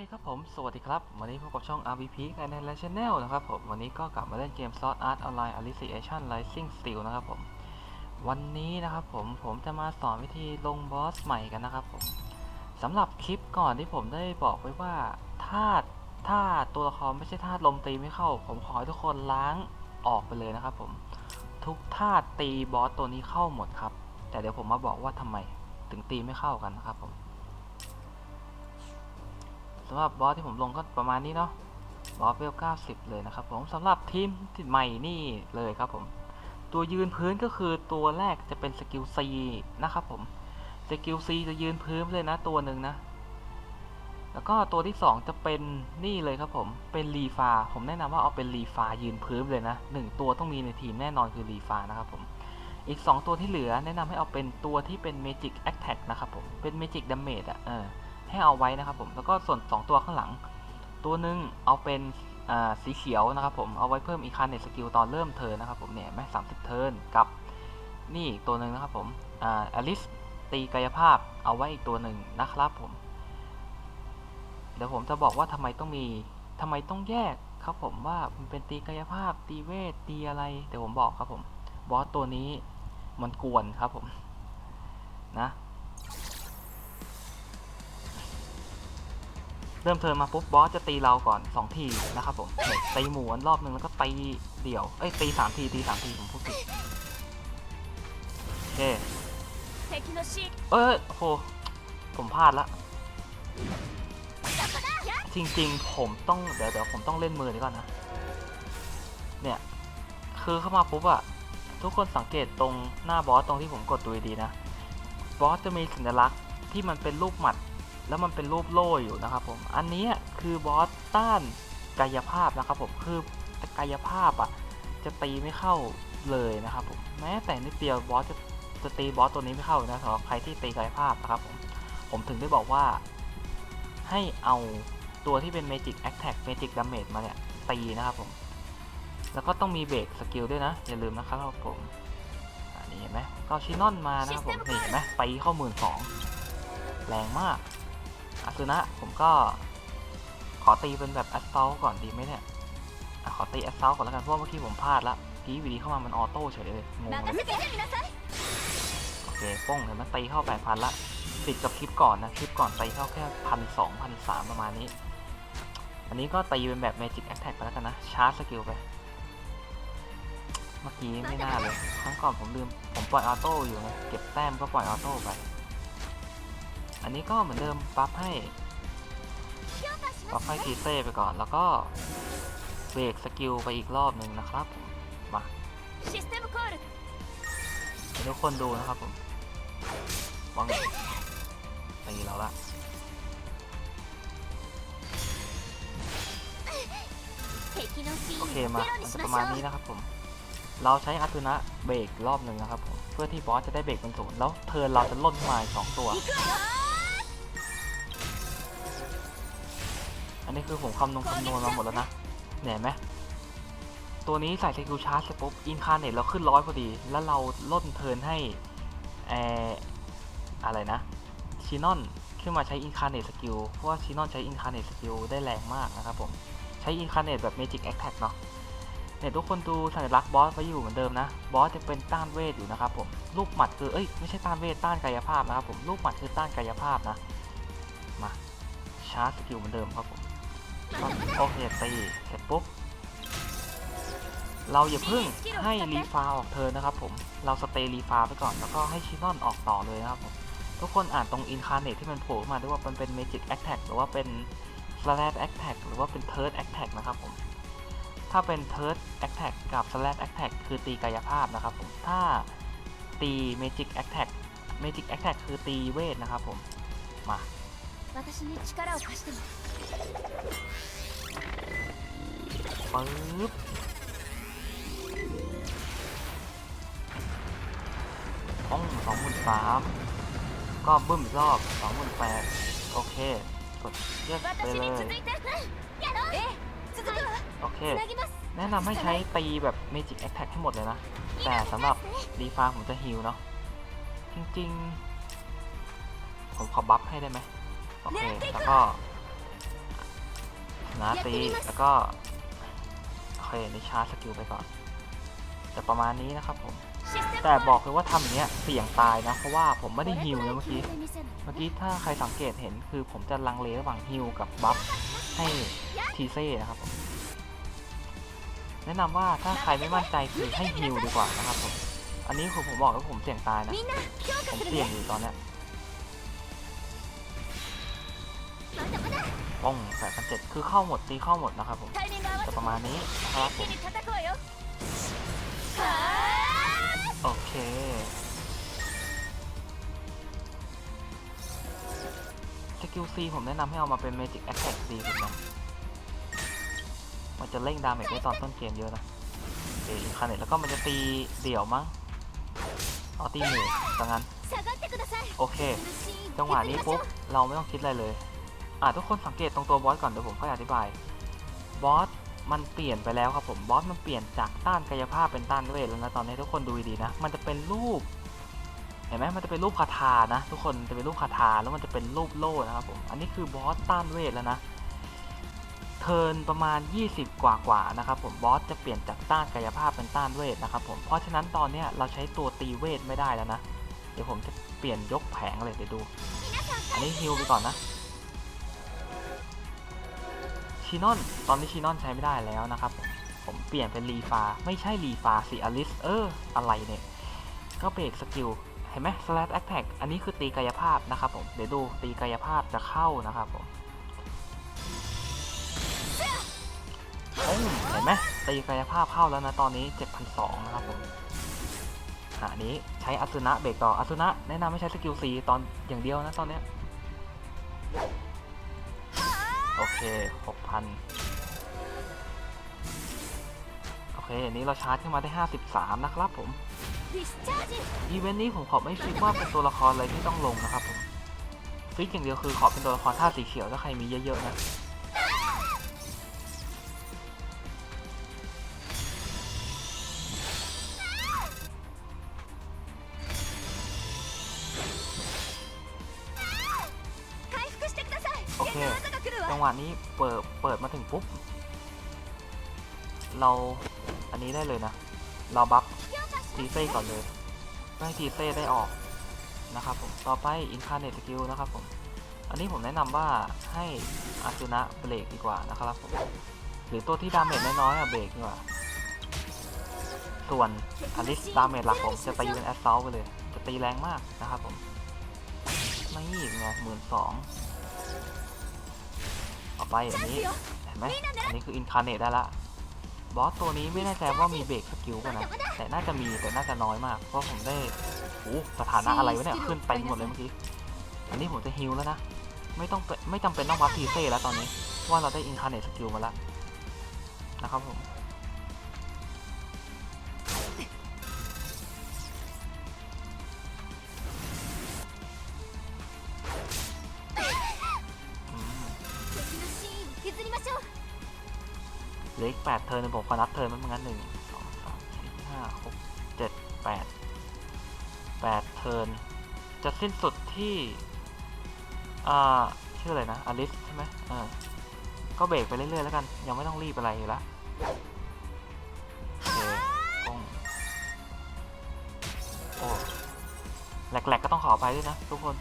ครับผม สวัสดีครับ วันนี้พบกับช่อง RVP กันใน l ช Channel นะครับผม วันนี้ก็กลับมาเล่นเกม Sword Art Online Alicization Rising Steel นะครับผม วันนี้นะครับผม ผมจะมาสอนวิธีลงบอสใหม่กันนะครับผมสำหรับคลิปก่อนที่ผมได้บอกไว้ว่า ถ้าถ้าตัวละครไม่ใช่ธาตุลมตีไม่เข้า ผมขอให้ทุกคนล้างออกไปเลยนะครับผม ทุกธาตุตีบอสตัวนี้เข้าหมดครับ แต่เดี๋ยวผมมาบอกว่าทำไมถึงตีไม่เข้ากันนะครับผม สำหรับบอสที่ผมลงก็ประมาณนี้เนาะบอสเวล90 เลยนะครับผมสำหรับทีมที่ใหม่นี่เลยครับผม ตัวยืนพื้นก็คือตัวแรกจะเป็นสกิล C นะครับผม สกิล C จะยืนพื้นเลยนะตัวหนึ่งนะ แล้วก็ตัวที่ 2 จะเป็นนี่เลยครับผม เป็นรีฟา ผมแนะนำว่าเอาเป็นรีฟายืนพื้นเลยนะหนึ่งตัวต้องมีในทีมแน่นอนคือรีฟานะครับผม อีก 2 ตัวที่เหลือแนะนำให้เอาเป็นตัวที่เป็น Magic Attack นะครับผม เป็น Magic Damage อะเออ ให้เอาไว้นะครับผมแล้วก็ส่วน 2 ตัวข้างหลัง ตัวหนึ่งเอาเป็นสีเขียวนะครับผมเอาไว้เพิ่มอีกคันในสกิลตอนเริ่มเทิร์นนะครับผมเนี่ยแม่สามสิบเทิร์นกับนี่อีกตัวหนึ่งนะครับผมอาอลิสตีกายภาพเอาไว้อีกตัวหนึ่งนะครับผม เดี๋ยวผมจะบอกว่าทำไมต้องมีทำไมต้องแยกครับผมว่ามันเป็นตีกายภาพตีเวทตีอะไรเดี๋ยวผมบอกครับผมบอสตัวนี้มันกวนครับผมนะ เริ่มเทินมาปุ๊บบอสจะตีเราก่อน 2 ทีนะครับผมตีหมวนรอบหนึ่งแล้วก็ตีเดี่ยวเอ้ยตี3ทีตี3ทีผมพูดผิดโอเคเอ้ยโหผมพลาดละจริงๆ ผมต้องเดี๋ยวเดี๋ยวผมต้องเล่นมือดีก่อนนะ เนี่ย คือเข้ามาปุ๊บอะทุกคนสังเกตตรงหน้าบอสตรงที่ผมกดดูดีนะ บอสจะมีสัญลักษณ์ที่มันเป็นรูปหมัด แล้วมันเป็นรูปโล่อยู่นะครับผม อันนี้คือบอสต้านกายภาพนะครับผมคือกายภาพอะจะตีไม่เข้าเลยนะครับผมแม้แต่นิดเดียวบอสจะจะตีบอสตัวนี้ไม่เข้านะสำหรับใครที่ตีกายภาพนะครับผมผมถึงได้บอกว่าให้เอาตัวที่เป็น Magic Attack Magic Damage มาเนี่ยตีนะครับผม แล้วก็ต้องมีเบรกสกิลด้วยนะ อย่าลืมนะครับผมอันนี้เห็นไหมก็ชินอนมานะครับผมนี่เห็นไหมตีเข้าหมื่นสองแรงมาก อคือนะผมก็ขอตีเป็นแบบแอสเซลก่อนดีไหมเนี่ยอขอตีแอสเซลก่อนแล้วกันเพราะเมื่อกี้ผมพลาดละกี้วีดีเข้ามามันออโต้เฉยเลยงงเลยโอเคป้องเห็นมันตีเข้าแปดพันละติดกับคลิปก่อนนะคลิปก่อนตีเข้าแค่พันสองพันสามประมาณนี้ อันนี้ก็ตีเป็นแบบเมจิกแอคแท็กไปแล้วกันนะชาร์จสกิลไปเมื่อกี้ไม่น่าเลยครั้งก่อนผมลืมผมปล่อยออโต้อยู่ไงเก็บแต้มก็ปล่อยออโต้ไป อันนี้ก็เหมือนเดิมปั๊บให้ปั๊บให้ทีเซ่ไปก่อน แล้วก็เบรกสกิลไปอีกรอบหนึ่งนะครับ มาทุกคนดูนะครับผมวางตีเราละโอเคมามันจะประมาณนี้นะครับผม เราใช้อัตุนะเบรกรอบหนึ่งนะครับผม เพื่อที่บอสจะได้เบรกเป็นศูนย์แล้วเทินเราจะล่นมาสองตัว อันนี้คือผมคำนวณคำนวณมาหมดแล้วนะเนี่ยเห็นไหมตัวนี้ใส่สกิลชาร์จเสร็จปุ๊บอินคาเนตเราขึ้นร้อยพอดี แล้วเราล่นเทินให้เอออะไรนะชินอนขึ้นมาใช้อินคาเนตสกิลเพราะว่าชินอนใช้อินคาเนตสกิลได้แรงมากนะครับผมใช้อินคาเนตแบบเมจิกแอคแท็กเนาะเนี่ยทุกคนดูสัญลักษณ์บอสไว้อยู่เหมือนเดิมนะ บอสจะเป็นต้านเวทอยู่นะครับผมลูกหมัดคือเอ้ยไม่ใช่ต้านเวทต้านกายภาพนะครับผมลูกหมัดคือต้านกายภาพนะมาชาร์จสกิลเหมือนเดิมครับผม โอเคตีเสร็จปุ๊บ เราอย่าเพิ่งให้รีฟาออกเธอนะครับผมเราสเตย์รีฟาไปก่อนแล้วก็ให้ชิโนอนออกต่อเลยนะครับผมทุกคนอ่านตรงอินคาร์เนตที่มันโผล่มาด้วยว่ามันเป็นเมจิกแอคแท็กหรือว่าเป็นสลัดแอคแท็กหรือว่าเป็นเทิร์ดแอคแท็กนะครับผมถ้าเป็นเทิร์ดแอคแท็กกับสลัดแอคแท็กคือตีกายภาพนะครับผมถ้าตีเมจิกแอคแท็กเมจิกแอคแท็กคือตีเวทนะครับผมมา ปึ๊บห้องสองหมื่นสามก็บึ้มรอบสองหมื่นแปดโอเค กดเรียกไปเลย โอเค แนะนำให้ใช้ตีแบบ Magic Attack ให้หมดเลยนะ แต่สำหรับดีฟาผมจะฮิวเนาะ จริงๆ ผมขอบัฟให้ได้ไหม โอเค แล้วก็ นะตีแล้วก็โอเคในชาร์จสกิลไปก่อนแต่ประมาณนี้นะครับผมแต่บอกเลยว่าทำอย่างเนี้ยเสี่ยงตายนะ เพราะว่าผมไม่ได้ฮิวเลยเมื่อกี้เมื่อกี้ถ้าใครสังเกตเห็นคือผมจะลังเลระหว่างฮิวกับบัฟให้ทีเซ่นะครับแนะนำว่าถ้าใครไม่มั่นใจคือให้ฮิวดีกว่านะครับผมอันนี้คือผมบอกว่าผมเสี่ยงตายนะผมเสี่ยงอยู่ตอนเนี้ย ป้องแปนเจ็ดคือเข้าหมดตีเข้าหมดนะครับผมจะประมาณนี้นะครับผมโอเคสกิลซีผมแนะนำให้เอามาเป็นเมจิกแอคแท็กดีถูกไหมมันจะเร่งดาเมจได้ตอนต้นเกมเยอะนะเออินาเนตแล้วก็มันจะตีเดี่ยวมั้งออตีหนึ่งดังนั้น โอเค จังหวะนี้ปุ๊บ เราไม่ต้องคิดอะไรเลย อะทุกคนสังเกตตรงตัวบอสก่อนเดี๋ยวผมค่อยอธิบาย บอสมันเปลี่ยนไปแล้วครับผม บอสมันเปลี่ยนจากต้านกายภาพเป็นต้านเวทแล้วนะตอนนี้ทุกคนดูดีๆนะ มันจะเป็นรูป เห็นไหมมันจะเป็นรูปคาถานะ ทุกคนจะเป็นรูปคาถาแล้วมันจะเป็นรูปโล่นะครับผม อันนี้คือบอสต้านเวทแล้วนะ เทินประมาณ 20 กว่ากว่านะครับผม บอสจะเปลี่ยนจากต้านกายภาพเป็นต้านเวทนะครับผม เพราะฉะนั้นตอนเนี้ยเราใช้ตัวตีเวทไม่ได้แล้วนะ เดี๋ยวผมจะเปลี่ยนยกแผงเลยเดี๋ยวดู อันนี้ฮิลไปก่อนนะ ชินอนตอนนี้ชินอนใช้ไม่ได้แล้วนะครับผมผมเปลี่ยนเป็นรีฟาไม่ใช่รีฟาสิอลิสเอออะไรเนี่ย ก็เบรกสกิลเห็นไหม slash attack อันนี้คือตีกายภาพนะครับผมเดี๋ยวดูตีกายภาพจะเข้านะครับผมโอ้เห็นไหมตีกายภาพเข้าแล้วนะตอนนี้ 7,200นะครับผมอันนี้ใช้อัสุนะเบรกต่ออัสุนะแนะนำให้ใช้สกิล C ตอนอย่างเดียวนะตอนเนี้ย โอเคหกพันโอเคอันนี้เราชาร์จขึ้นมาได้ 53 นะครับผม อีเวนต์นี้ผมขอไม่ฟิกว่าเป็นตัวละครอะไรที่ต้องลงนะครับผม ฟิกอย่างเดียวคือขอเป็นตัวละครท่าสีเขียวถ้าใครมีเยอะๆนะโอเค จังหวะนี้เปิดเปิดมาถึงปุ๊บ เราอันนี้ได้เลยนะ เราบัฟทีเซ่ก่อนเลยไม่ให้ทีเซ่ได้ออกนะครับผมต่อไปอินคาร์เนตสกิวนะครับผมอันนี้ผมแนะนำว่าให้อาจุนะเบรกดีกว่านะครับผมหรือตัวที่ดาเมจน้อยๆอะเบรกดีกว่า ส่วนอลิสดาเมจหลักผมจะไปยูเป็นแอสเซลไปเลย จะตีแรงมากนะครับผมไม่ยีกไงหมื่นสอง ออกไปแบบนี้เห็นไหมอันนี้คืออินคาร์เนตได้ละบอสตัวนี้ไม่แน่ใจว่ามีเบรกสกิลกันนะ แต่น่าจะมีแต่น่าจะน้อยมาก เพราะผมได้โอ้สถานะอะไรวะเนี่ยขึ้นไปหมดเลยเมื่อกี้อันนี้ผมจะฮิลแล้วนะ ไม่ต้องไม่จำเป็นต้องวัดทีเซ่แล้วตอนนี้ ว่าเราได้อินคาร์เนตสกิลมาแล้วนะครับผม เทิร์นผมขอนับเทิร์นมันเหมือนกันหนึ่งสองสามสี่ห้าหกเจ็ดแปดแปดเทิร์นจะสิ้นสุดที่อ่าชื่ออะไรนะอลิสใช่ไหมเออก็เบรกไปเรื่อยๆแล้วกัน ยังไม่ต้องรีบอะไรอยู่ล้วโอเคป้องโอ้แหลกๆก็ต้องขอไปด้วยนะทุกคน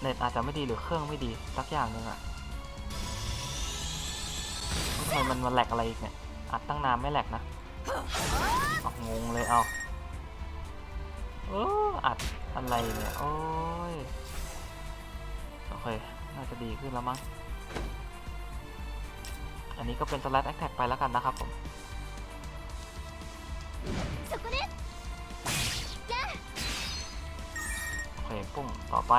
เน็ตอาจจะไม่ดีหรือเครื่องไม่ดีสักอย่างหนึ่งอะ ทำไมมันมาแหลกอะไรอีกเนี่ย อัดตั้งนานไม่แหลกนะเอางงเลยเอาเอออัดอะไรเนี่ย โอ้ย โอเค น่าจะดีขึ้นแล้วมั้ง อันนี้ก็เป็นสลัดแอคแท็กไปแล้วกันนะครับผมโอเคปุ่มต่อไป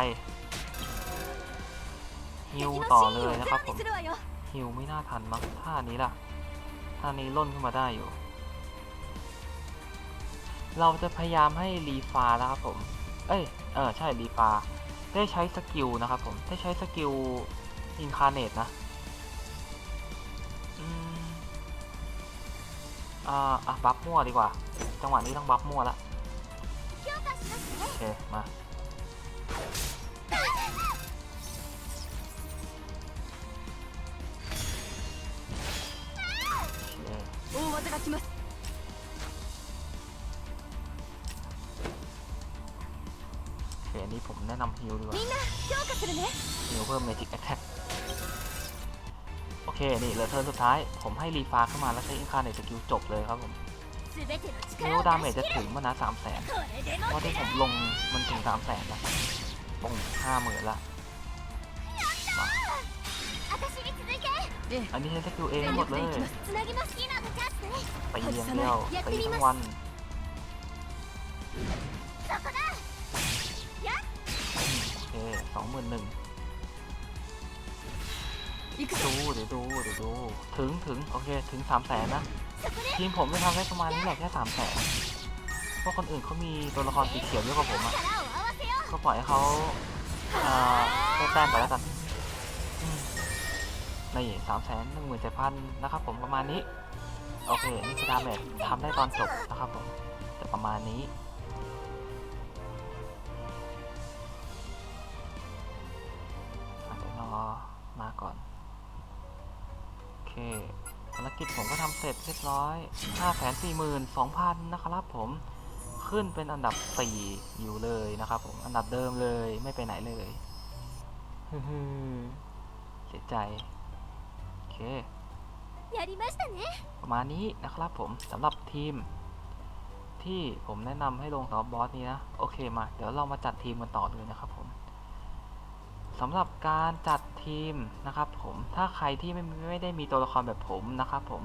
ฮิวต่อเลยนะครับผม ฮิวไม่น่าทันมั้งท่านี้ล่ะท่านี้ล่นขึ้นมาได้อยู่ เราจะพยายามให้รีฟาแล้วครับผม เอ้ย เออใช่รีฟา ได้ใช้สกิลนะครับผม ได้ใช้สกิลอินคาร์เนตนะอ่าอะบัฟมั่วดีกว่า จังหวะนี้ต้องบัฟมั่วละโอเคมา 技が来ます โอเคอันนี้ผมแนะนำฮิลดีกว่า みんな強化するね ฮิลเพิ่ม Magic Attack โอเค นี่เหลือเทิร์นสุดท้าย ผมให้รีฟาเข้ามาแล้วใช้อินคาในสกิลจบเลยครับผม 全ての ฮิ 力 ล を ดา 出 เมจ し จะ 切る ถึงมานะสามแสน これで เพ も ราะที่ผมลงมันถึงสามแสนแล้วปงห้าหมื่นละมา 私に続いて อันนี้ใช้สกิลเองหมดเลย ตีอย่างเดียวปีทั้งวันโอเคสองหมื่นหนึ่งดูเดี๋ยวดูเดี๋ยวดู ถึงถึงโอเคถึงสามแสนนะ ทีมผมไม่ทำได้ประมาณนี้แหละแค่สามแสนเพราะคนอื่นเขามีตัวละครสีเขียวเยอะกว่าผมอะก็ปล่อยให้เขาได้แต้มไปแล้วกันในสามแสนหนึ่งหมื่นเจ็ดพันนะครับผมประมาณนี้ โอเคนี่คือดาเมจทำได้ตอนจบนะครับผมจะประมาณนี้อะเดี๋ยวรอมาก่อน โอเคภารกิจผมก็ทำเสร็จเรียบร้อย 542,000 นะครับผมขึ้นเป็นอันดับ 4 อยู่เลยนะครับผมอันดับเดิมเลยไม่ไปไหนเลยฮึ่มเสียใจ โอเค やりましたね ประมาณนี้นะครับผมสำหรับทีม ที่ผมแนะนำให้ลงสำหรับบอสนี้นะ โอเคมา เดี๋ยวเรามาจัดทีมกันต่อเลยนะครับผมสำหรับการจัดทีมนะครับผมถ้าใครที่ไม่ไม่ได้มีตัวละครแบบผมนะครับผม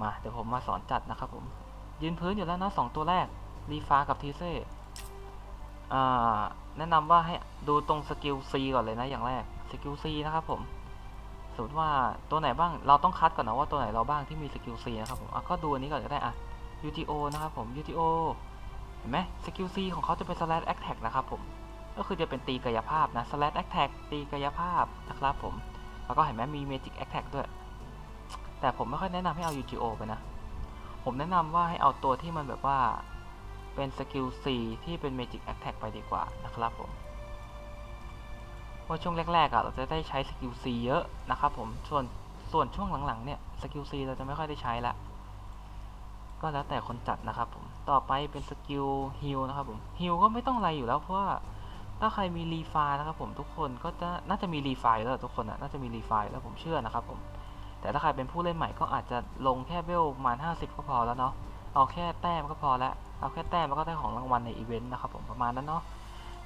มาเดี๋ยวผมมาสอนจัดนะครับผม ยืนพื้นอยู่แล้วนะสองตัวแรกรีฟ้ากับทีเซ่อ่าแนะนำว่าให้ดูตรงสกิล C ก่อนเลยนะอย่างแรกสกิล C นะครับผม สมมติว่าตัวไหนบ้างเราต้องคัดก่อนนะว่าตัวไหนเราบ้างที่มีสกิล C นะครับผมก็ดูอันนี้ก่อนก็ได้อะ UTO นะครับผม UTO เห็นไหมสกิล C ของเขาจะเป็น slash attack นะครับผมก็คือจะเป็นตีกายภาพนะ slash attack ตีกายภาพนะครับผม แล้วก็เห็นไหมมี magic attack ด้วย แต่ผมไม่ค่อยแนะนำให้เอา UTO ไปนะ ผมแนะนำว่าให้เอาตัวที่มันแบบว่าเป็นสกิล C ที่เป็น magic attack ไปดีกว่านะครับผม เพราะช่วงแรกๆอะเราจะได้ใช้สกิล C เยอะนะครับผมส่วนส่วนช่วงหลังๆเนี่ยสกิล C เราจะไม่ค่อยได้ใช้ละก็แล้วแต่คนจัดนะครับผมต่อไปเป็นสกิลฮิลนะครับผมฮิลก็ไม่ต้องอะไรอยู่แล้วเพราะว่าถ้าใครมีรีไฟล์นะครับผมทุกคนก็จะน่าจะมีรีไฟแล้วทุกคนอะน่าจะมีรีไฟแล้วผมเชื่อนะครับผมแต่ถ้าใครเป็นผู้เล่นใหม่ก็อาจจะลงแค่เวลประมาณ 50 ก็พอแล้วเนาะเอาแค่แต้มก็พอแล้วเอาแค่แต้มแล้วก็ได้ของรางวัลในอีเวนต์นะครับผมประมาณนั้นเนาะ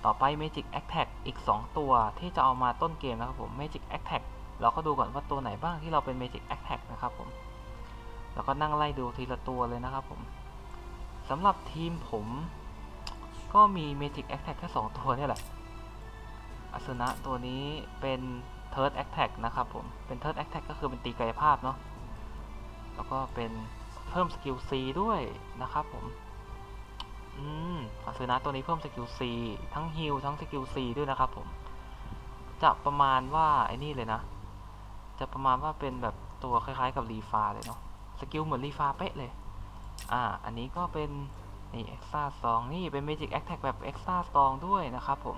ต่อไป Magic Attack อีก 2 ตัวที่จะเอามาต้นเกมนะครับผม Magic Attack เราก็ดูก่อนว่าตัวไหนบ้างที่เราเป็น Magic Attack นะครับผม แล้วก็นั่งไล่ดูทีละตัวเลยนะครับผมสำหรับทีมผม ก็มี Magic Attack แค่ 2 ตัวนี่แหละอาสนะตัวนี้เป็น Third Attack นะครับผม เป็น Third Attack ก็คือเป็นตีกายภาพเนาะ แล้วก็เป็นเพิ่มสกิล C ด้วยนะครับผม อืมอาสนะตัวนี้เพิ่มสกิล C ทั้งฮิลทั้งสกิล C ด้วยนะครับผม จะประมาณว่าไอ้นี่เลยนะ จะประมาณว่าเป็นแบบตัวคล้ายๆ กับรีฟาเลยเนาะ สกิลเหมือนรีฟาเป๊ะเลย อ่า อันนี้ก็เป็นนี่เอ็กซ์ตร้าสองนี่เป็นเมจิกแอคแท็กแบบเอ็กซ์ตร้าสองด้วยนะครับผม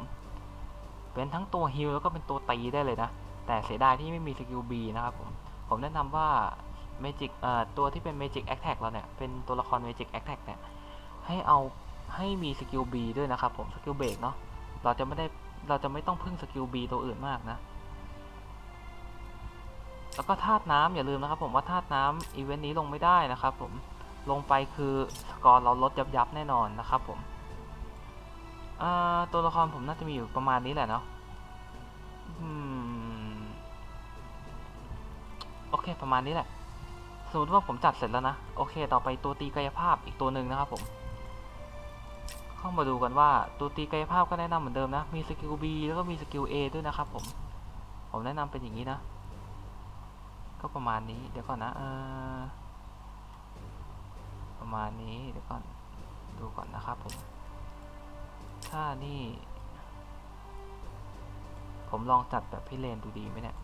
เป็นทั้งตัวฮิลแล้วก็เป็นตัวตีได้เลยนะ แต่เสียดายที่ไม่มีสกิล B นะครับผม ผมแนะนำว่าเมจิกเอ่อตัวที่เป็นเมจิกแอคแท็กเราเนี่ย เป็นตัวละครเมจิกแอคแท็กเนี่ย ให้เอา ให้มีสกิล B ด้วยนะครับผมสกิลเบรกเนาะเราจะไม่ได้เราจะไม่ต้องพึ่งสกิล B ตัวอื่นมากนะ แล้วก็ธาตุน้ำอย่าลืมนะครับผมว่าธาตุน้ำอีเวนต์นี้ลงไม่ได้นะครับผมลงไปคือสกอร์เราลดยับยับแน่นอนนะครับผมตัวละครผมน่าจะมีอยู่ประมาณนี้แหละเนาะโอเคประมาณนี้แหละสมมติว่าผมจัดเสร็จแล้วนะ โอเค ต่อไปตัวตีกายภาพอีกตัวหนึ่งนะครับผม เข้ามาดูกันว่าตัวตีกายภาพก็แนะนำเหมือนเดิมนะ มีสกิล B แล้วก็มีสกิล A ด้วยนะครับผม ผมแนะนำเป็นอย่างนี้นะ ก็ประมาณนี้ เดี๋ยวก่อนนะเออประมาณนี้ เดี๋ยวก่อน ดูก่อนนะครับผม ถ้านี่ ผมลองจัดแบบพี่เลนดูดีไหมเนี่ย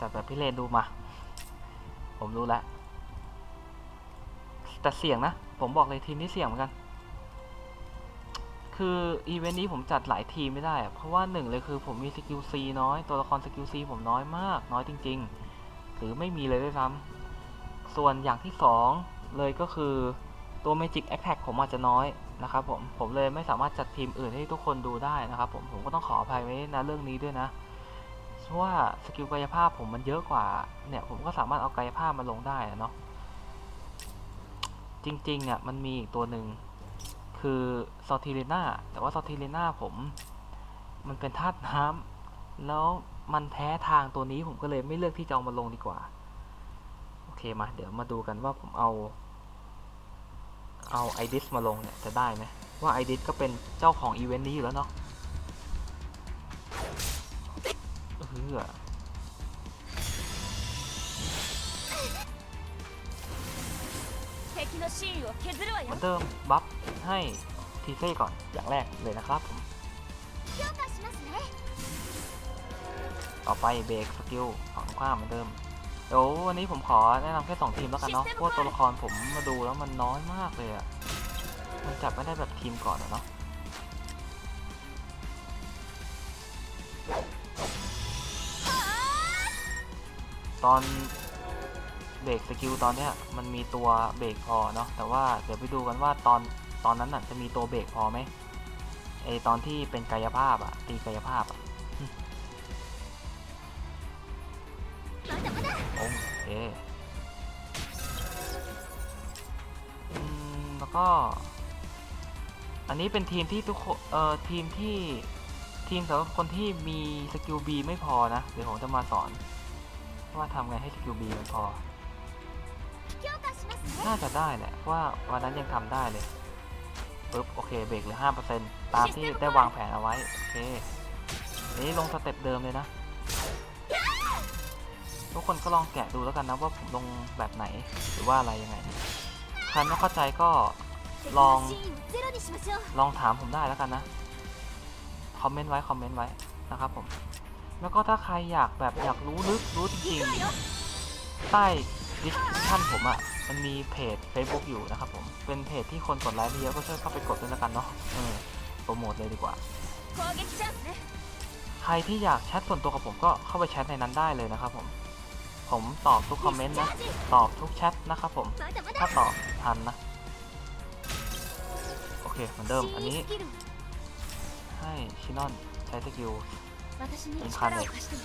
จัดแบบพี่เลนดูมา ผมรู้แล้วแต่เสี่ยงนะ ผมบอกเลยทีมนี้เสี่ยงเหมือนกัน คืออีเวนต์นี้ผมจัดหลายทีมไม่ได้ เพราะว่าหนึ่งเลยคือผมมีสกิลซีน้อย ตัวละครสกิลซีผมน้อยมาก น้อยจริง ๆ หรือไม่มีเลยด้วยซ้ำส่วนอย่างที่สองเลยก็คือตัว Magic Attack ผมอาจจะน้อยนะครับผม ผมเลยไม่สามารถจัดทีมอื่นให้ทุกคนดูได้นะครับผม ผมก็ต้องขออภัยไว้นะเรื่องนี้ด้วยนะ ราะว่าสกิลกายภาพผมมันเยอะกว่า เนี่ยผมก็สามารถเอากายภาพมาลงได้เนาะ จริงๆอะมันมีอีกตัวหนึ่งคือซอทิเลนาแต่ว่าซอทิเลนาผม มันเป็นธาตุน้ำแล้วมันแพ้ทางตัวนี้ผมก็เลยไม่เลือกที่จะเอามาลงดีกว่า โอเคมา เดี๋ยวมาดูกันว่าผมเอา เอาไอดิสมาลงเนี่ยจะได้ไหมว่าไอดิสก็เป็นเจ้าของอีเวนต์นี้อยู่แล้วเนาะื่อเดิมบัฟให้ทีเซ่ก่อนอย่างแรกเลยนะครับผมต่อไปเบรกสกิลของข้ามเหมือนเดิมเดี๋ยววันนี้ผมขอแนะนำแค่สองทีมแล้วกันเนาะพวกตัวละครผมมาดูแล้วมันน้อยมากเลยอะมันจับไม่ได้แบบทีมก่อนอะเนาะ ตอนเบรกสกิลตอนเนี้ยมันมีตัวเบรกพอเนาะแต่ว่าเดี๋ยวไปดูกันว่าตอนตอนนั้นน่ะจะมีตัวเบรกพอไหมไอตอนที่เป็นกายภาพอะตีกายภาพอะโอเคแล้วก็ อันนี้เป็นทีมที่ทุกเอ่อทีมที่ทีมสำหรับคนที่มีสกิลบีไม่พอนะ เดี๋ยวผมจะมาสอน ว่าทำไงให้สกิลบีมันพอ น่าจะได้แหละว่าวันนั้นยังทำได้เลยปึ๊บโอเคเบรกเหลือ5%ตามที่ได้วางแผนเอาไว้ โอเค นี่ลงสเต็ปเดิมเลยนะ ทุกคนก็ลองแกะดูแล้วกันนะว่าผมลงแบบไหนหรือว่าอะไรยังไงใครไม่เข้าใจก็ลองลองถามผมได้แล้วกันนะ คอมเมนต์ไว้ คอมเมนต์ไว้นะครับผม แล้วก็ถ้าใครอยากแบบอยากรู้ลึกรู้จริงใต้ดิสคริปชั่นผมอะ่ะ มันมีเพจ Facebook อยู่นะครับผม เป็นเพจที่คนกดไลค์เยอะก็ช่วยเข้าไปกดด้วยละกันเนาะโปรโมทเลยดีกว่า ใครที่อยากแชทส่วนตัวกับผมก็เข้าไปแชทในนั้นได้เลยนะครับผม ผมตอบทุกคอมเมนต์นะ ตอบทุกแชทนะครับผม ถ้าตอบทันนะ โอเคเหมือนเดิม อันนี้ ให้ชินอนใช้สกิล 私にいい力感じを貸してね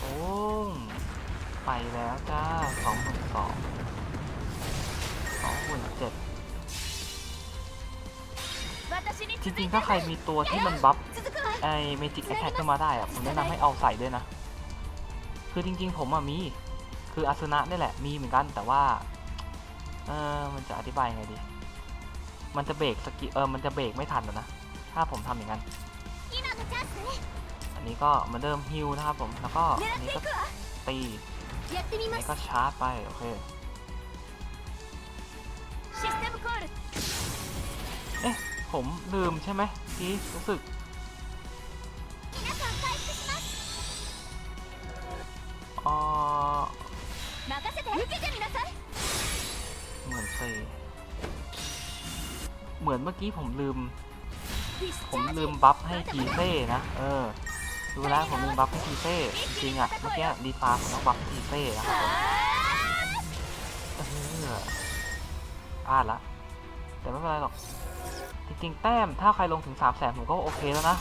โอ้งไปแล้วจ้าสองหมื่นสองสองหมื่นเจ็ด 私に จ 続い ริง て ๆ ถ้าใครมีตัวที่มันบัฟ 続くわ ไอ้เมจิกแอ t แทกขึ้นมาได้อะผมแนะนำให้เอาใส่ด้วยนะ คือจริงๆ ผมอะมี คืออาสนะนี่แหละ มีเหมือนกัน แต่ว่า เออมันจะอธิบายยังไงดี มันจะเบรกสกิเออมันจะเบรกไม่ทันแล้วนะ ถ้าผมทำอย่างนั้น อันนี้ก็มาเดิมฮิวนะครับผม แล้วก็อันนี้ก็ตีอันนี้ก็ชาร์จไป โอเค เอ๊ะ ผมลืมใช่ไหมพี่รู้สึก อ๋อเหมือนเค เหมือนเมื่อกี้ผมลืม ผมลืมบัฟให้ทีเซ่นะ เออ ดูแลผมลืมบัฟให้ทีเซ่จริงๆอะ เมื่อกี้ดีฟ้าผมต้องบัฟทีเซ่นะครับพลาดละ แต่ไม่เป็นไรหรอก จริงๆ แต้ม ถ้าใครลงถึง3 0 0แสนผมก็โอเคแล้วนะ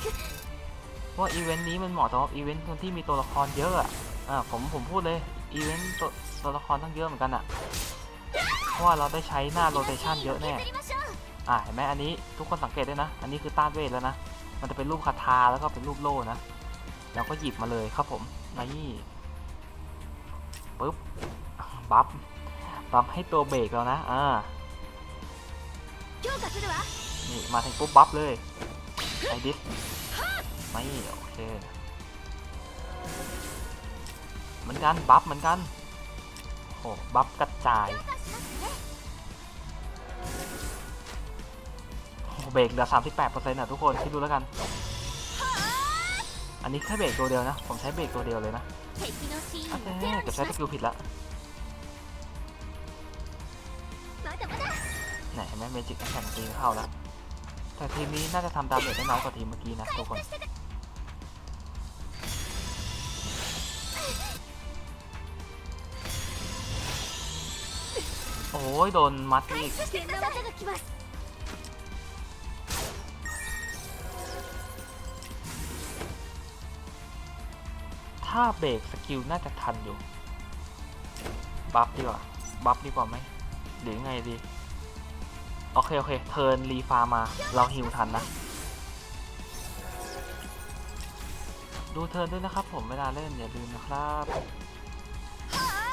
เพราะอีเวนต์นี้มันเหมาะสำหรับอีเวนต์ที่มีตัวละครเยอะอะผมผมพูดเลย อีเวนต์ตัวละครตั้งเยอะเหมือนกันอะ เพราะว่าเราได้ใช้หน้าโรเตชันเยอะแน่ อ่าเห็นไหมอันนี้ทุกคนสังเกตได้นะ อันนี้คือต้านเวทแล้วนะ มันจะเป็นรูปคาทาแล้วก็เป็นรูปโล่นะเราก็หยิบมาเลยครับผมนี่ปึ๊บบัฟบัฟให้ตัวเบรกแล้วนะอ่านี่มาถึงปุ๊บบัฟเลยไอดิสไม่โอเคเหมือนกันบัฟเหมือนกันโอ้บัฟกระจาย โหเบรกเหลือสามสิบแปดเปอร์เซ็นต์อะทุกคนคิดดูแล้วกัน อันนี้แค่เบรกตัวเดียวนะ ผมใช้เบรกตัวเดียวเลยนะเคเกือบใช้สกิลผิดละไหนเห็นไหมเมจิกแข่งตีเข้าแล้ว แต่ทีมนี้น่าจะทำดาเมจได้น้อยกว่าทีมเมื่อกี้นะทุกคนโอ้ยโดนมัดอีก ถ้าเบรกสกิลน่าจะทันอยู่ บัฟดีกว่า บัฟดีกว่าไหม หรือไงดี โอเค โอเค เทิร์นรีฟาร์มา เราฮิวทันนะ ดูเทิร์นด้วยนะครับผมเวลาเล่นอย่าลืมนะครับ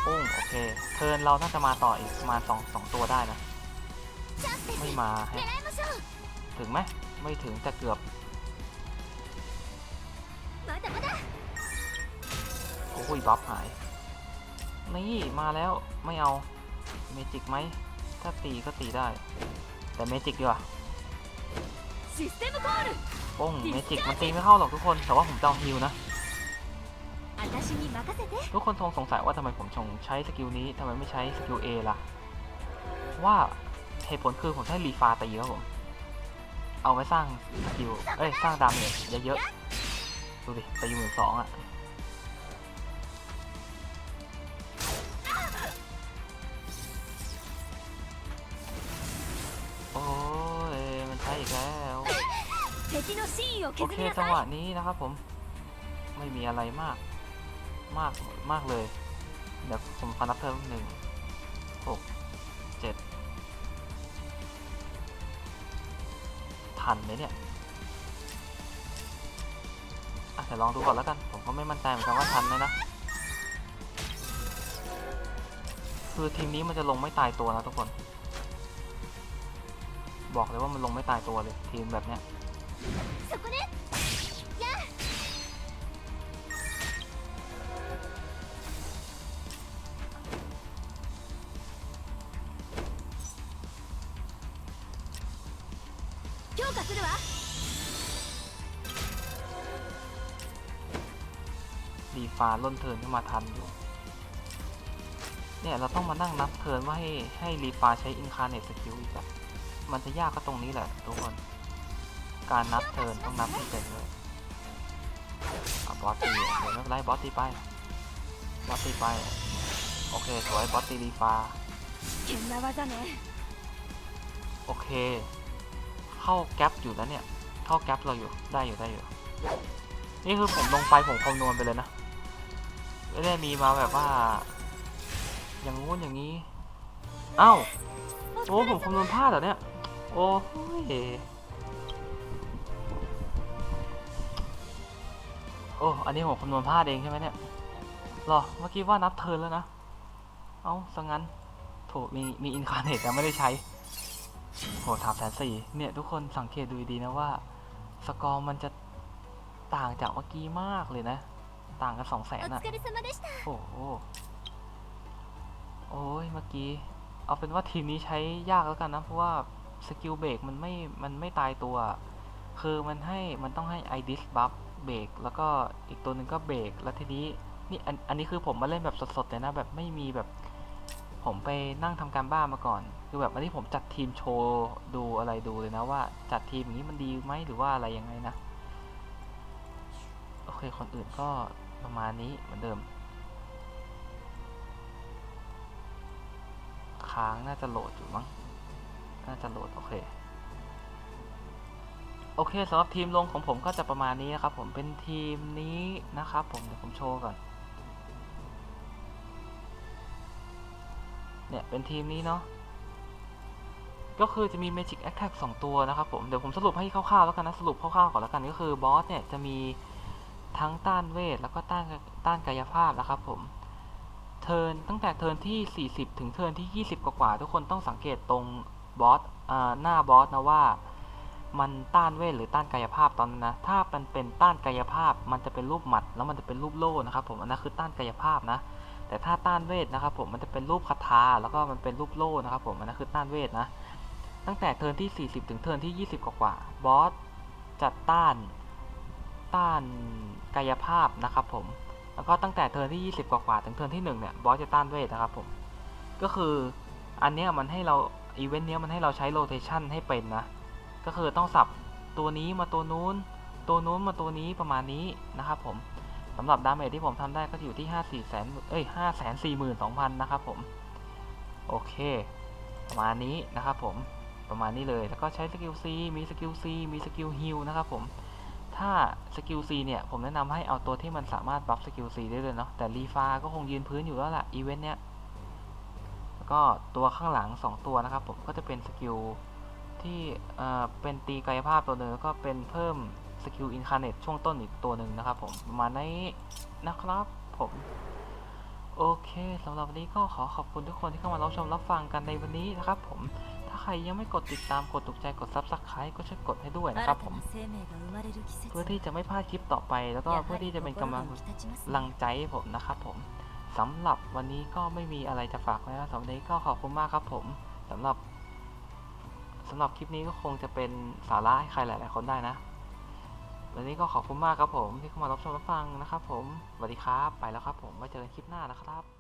ปุ้งโอเค เทิร์นเราน่าจะมาต่ออีกประมาณสองสองตัวได้นะ ไม่มา ถึงไหม ไม่ถึงแต่เกือบ อุ้ยบัฟหาย นี่มาแล้วไม่เอาเมจิกไหม ถ้าตีก็ตีได้ แต่เมจิกดีกว่าป้งเมจิกมันตีไม่เข้าหรอกทุกคน แต่ว่าผมจะอาฮิลนะทุกคนทงสงสัยว่าทำไมผมชงใช้สกิลนี้ทำไมไม่ใช้สกิล A ล่ะ ว่าเหตุผลคือผมใช้รีฟาตีครับผม เอาไว้สร้างสกิล เอ้ย สร้างดาเมจเยอะๆ ดูดิตีหมื่นสองอะ โอเคจังหวะนี้นะครับผมไม่มีอะไรมาก มากมากเลย เดี๋ยวผมพนับเพิ่มหนึ่งหกเจ็ดทันไหมเนี่ยอาจจะลองดูก่อนแล้วกัน ผมก็ไม่มั่นใจเหมือนกันว่าทันไหมนะคือทีมนี้มันจะลงไม่ตายตัวนะทุกคน บอกเลยว่ามันลงไม่ตายตัวเลยทีมแบบเนี้ย そこねやあ 強化するわ ดีฟ้าล่นเทิร์นขึ้นมาทันอยู่ เนี่ยเราต้องมานั่งนับเทิร์นว่าให้ให้รีฟ้าใช้อินคาเนตสกิลอีกอะมันจะยากก็ตรงนี้แหละทุกคน การนับเทินต้องนับที่เป็นเลยบอสตีเดี๋ยวไม่เป็นไรบอสตีไปบอสตีไป โอเคสวยบอสตีรีฟาโอเค เข้าแก๊ปอยู่แล้วเนี่ย เข้าแก๊ปเราอยู่ได้อยู่ได้อยู่ นี่คือผมลงไปผมคำนวณไปเลยนะไม่ได้มีมาแบบว่า อย่างงู้นอย่างนี้ อ้าว โอ้ผมคำนวณพลาดเหรอเนี่ย โอ้ย โอ้ อันนี้ผมคำนวณพลาดเองใช่ไหมเนี่ยรอ เมื่อกี้ว่านับเทินแล้วนะ เอาสังั้น โถ มีมีอินคาร์เนตแต่ไม่ได้ใช้ โหสามแสนสี่เนี่ยทุกคนสังเกตดูดีนะว่า สกอร์มันจะต่างจากเมื่อกี้มากเลยนะ ต่างกันสองแสนอะโอ้โหโอ้ยเมื่อกี้ เอาเป็นว่าทีมนี้ใช้ยากแล้วกันนะ เพราะว่าสกิลเบรกมันไม่ มันไม่ตายตัว คือมันให้ มันต้องให้ไอดิสบัฟ เบรกแล้วก็อีกตัวหนึ่งก็เบรกแล้วทีนี้นี่อันอันนี้คือผมมาเล่นแบบสดๆเลยนะแบบไม่มีแบบ ผมไปนั่งทำการบ้านมาก่อน คือแบบอันนี้ผมจัดทีมโชว์ดูอะไรดูเลยนะว่าจัดทีมอย่างนี้มันดีไหมหรือว่าอะไรยังไงนะโอเคคนอื่นก็ประมาณนี้เหมือนเดิม ค้างน่าจะโหลดอยู่มั้งน่าจะโหลดโอเค โอเคสำหรับทีมลงของผมก็จะประมาณนี้นะครับผมเป็นทีมนี้นะครับผมเดี๋ยวผมโชว์ก่อนเนี่ยเป็นทีมนี้เนาะก็คือจะมี Magic Attack 2 ตัวนะครับผมเดี๋ยวผมสรุปให้คร่าวๆแล้วกันนะสรุปคร่าวๆก่อนแล้วกันก็คือบอสเนี่ยจะมีทั้งต้านเวทแล้วก็ต้านต้านกายภาพนะครับผมเทินตั้งแต่เทินที่ 40 ถึงเทินที่ 20 กว่าๆทุกคนต้องสังเกตตรงบอสหน้าบอสนะว่า มันต้านเวทหรือต้านกายภาพตอนนั้นนะ ถ้ามันเป็นต้านกายภาพ มันจะเป็นรูปหมัด แล้วมันจะเป็นรูปโล่นะครับผมอันนั้นคือต้านกายภาพนะ แต่ถ้าต้านเวทนะครับผมมันจะเป็นรูปคาถาแล้วก็มันเป็นรูปโล่นะครับผมอันนั้นคือต้านเวทนะ ตั้งแต่เทิร์นที่ 40 ถึงเทิร์นที่ 20 กว่าๆบอสจะต้านต้านกายภาพนะครับผมแล้วก็ตั้งแต่เทิร์นที่ 20 กว่าๆถึงเทิร์นที่1เนี่ยบอสจะต้านเวทนะครับผมก็คืออันเนี้ยมันให้เราอีเวนต์เนี้ยมันให้เราใช้โ o เ a ชันให้เป็นนะ ก็คือต้องสับตัวนี้มาตัวนู้น ตัวนู้นมาตัวนี้ประมาณนี้นะครับผมสำหรับดาเมจที่ผมทำได้ก็อยู่ที่ 5 4แสนเอ้ย5แสน4 2 0 0 0 นะครับผม โอเค ประมาณนี้นะครับผม ประมาณนี้เลย แล้วก็ใช้สกิล C มีสกิล C มีสกิลฮิลนะครับผม ถ้าสกิล C เนี่ย ผมแนะนำให้เอาตัวที่มันสามารถบัฟสกิล C ได้เลยเนาะ แต่รีฟาก็คงยืนพื้นอยู่แล้วล่ะอีเวนต์เนี้ย แล้วก็ตัวข้างหลัง 2 ตัวนะครับผม ก็จะเป็นสกิล ที่เป็นตีกายภาพตัวหนึ่งแล้วก็เป็นเพิ่มสกิลอินคาร์เนตช่วงต้นอีกตัวหนึ่งนะครับผมประมาณนี้นะครับผมโอเคสำหรับวันนี้ก็ขอขอบคุณทุกคนที่เข้ามารับชมรับฟังกันในวันนี้นะครับ ผมถ้าใครยังไม่กดติดตามกดถูกใจกดซับสไครต์ก็ช่วยกดให้ด้วยนะครับผมเพื่อที่จะไม่พลาดคลิปต่อไป แล้วก็เพื่อที่จะเป็นกำลังใจให้ผมนะครับผมสำหรับวันนี้ก็ไม่มีอะไรจะฝากแล้วสำหรับวันนี้ก็ขอบคุณมากครับผมสำหรับ สำหรับคลิปนี้ก็คงจะเป็นสาระให้ใครหลาย ๆ คนได้นะ วันนี้ก็ขอบคุณมากครับผมที่เข้ามารับชมรับฟังนะครับผมสวัสดีครับ ไปแล้วครับผมไว้เจอกันคลิปหน้านะครับ